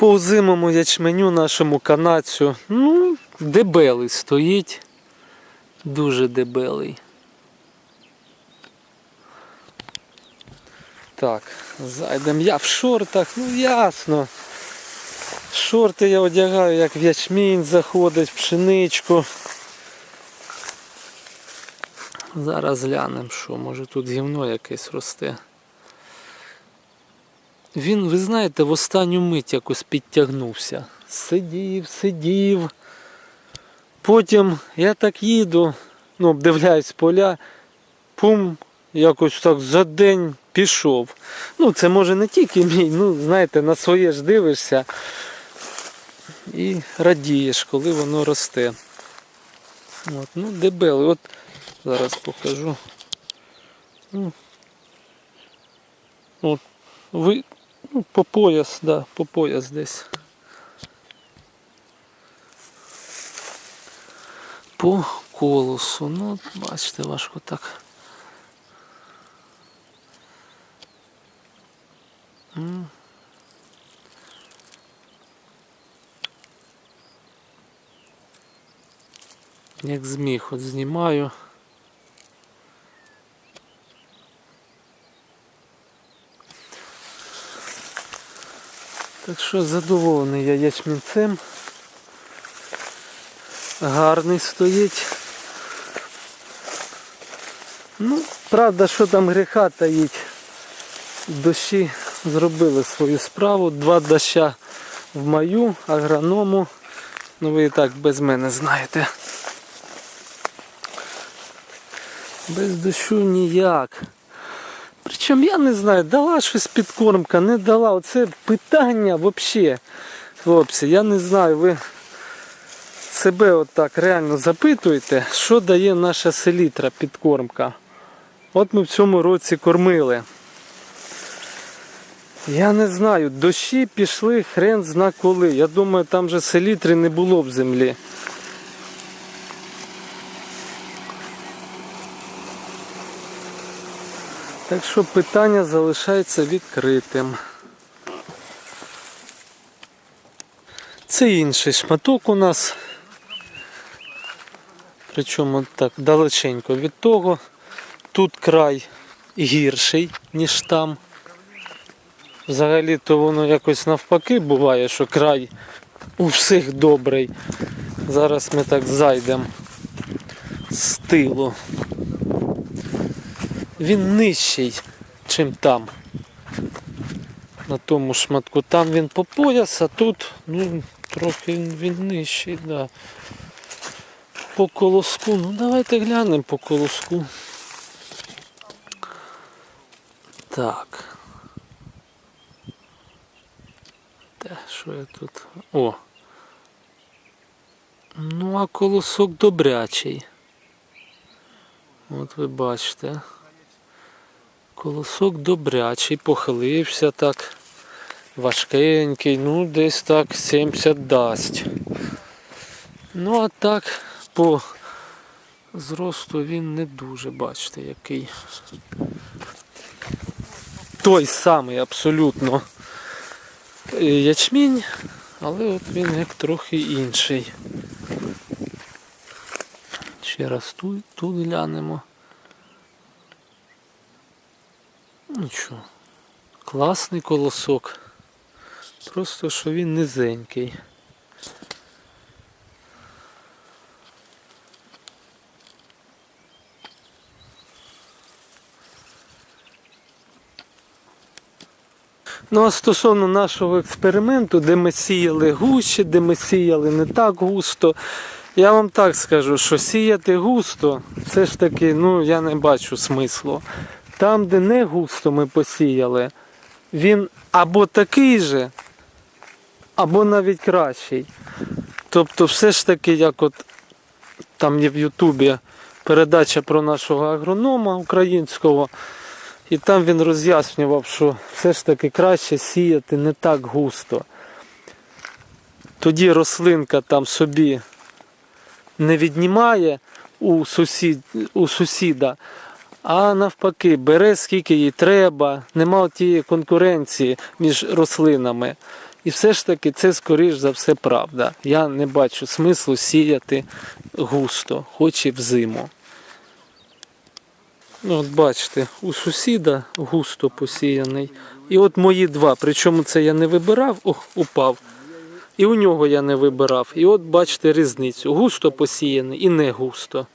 По озимому ячменю нашому канадцю, ну, дебелий стоїть. Дуже дебелий. Так, зайдемо. Я в шортах, ну ясно. Шорти я одягаю, як в ячмінь заходить, пшеничку. Зараз глянемо, що може тут гівно якесь росте. Він, ви знаєте, в останню мить якось підтягнувся. Сидів, сидів. Потім я так їду, ну, обдивляюсь поля, пум, якось так за день пішов. Ну, це може не тільки мій, ну, знаєте, на своє ж дивишся і радієш, коли воно росте. От, ну, дебелий. От зараз покажу. Ну, от, ви, ну, по пояс, да, по пояс десь. По колосу. Ну, бачите, важко так. Як зміг, от знімаю. Так що задоволений я ячмінцем. Гарний стоїть. Ну, правда, що там гріха таїть. Дощі зробили свою справу. Два доща в маю, агроному. Ну ви і так без мене знаєте. Без дощу ніяк. Причому я не знаю, дала щось підкормка, не дала. Оце питання взагалі. Хлопці, я не знаю, ви себе отак реально запитуєте, що дає наша селітра підкормка. От ми в цьому році кормили. Я не знаю, дощі пішли хрен зна коли. Я думаю, там же селітри не було в землі. Так що питання залишається відкритим. Це інший шматок у нас. Причому так далеченько від того. Тут край гірший, ніж там. Взагалі-то воно якось навпаки буває, що край у всіх добрий. Зараз ми так зайдемо з тилу. Він нижчий, чим там. На тому шматку. Там він по пояс, а тут ну, трохи він нижчий, да. По колоску. Ну давайте глянемо по колоску. Так. Те, що я тут. О. Ну, а колосок добрячий. От ви бачите. Колосок добрячий, похилився так. Важкенький, ну десь так 70 дасть. Ну а так по зросту він не дуже, бачите, який. Той самий абсолютно ячмінь, але от він як трохи інший. Ще раз тут, тут глянемо. Нічого. Класний колосок. Просто що він низенький. Ну а стосовно нашого експерименту, де ми сіяли гуще, де ми сіяли не так густо, я вам так скажу, що сіяти густо, все ж таки, ну я не бачу смислу. Там, де не густо ми посіяли, він або такий же, або навіть кращий. Тобто, все ж таки, як от там є в Ютубі передача про нашого агронома українського, і там він роз'яснював, що все ж таки краще сіяти не так густо. Тоді рослинка там собі не віднімає у, сусід, у сусіда, а навпаки, бере скільки їй треба, нема тієї конкуренції між рослинами. І все ж таки це, скоріш за все, правда. Я не бачу смислу сіяти густо, хоч і взиму. Ну, от бачите, у сусіда густо посіяний. І от мої два. Причому це я не вибирав, ох, упав. І у нього я не вибирав. І от бачите різницю. Густо посіяний і не густо.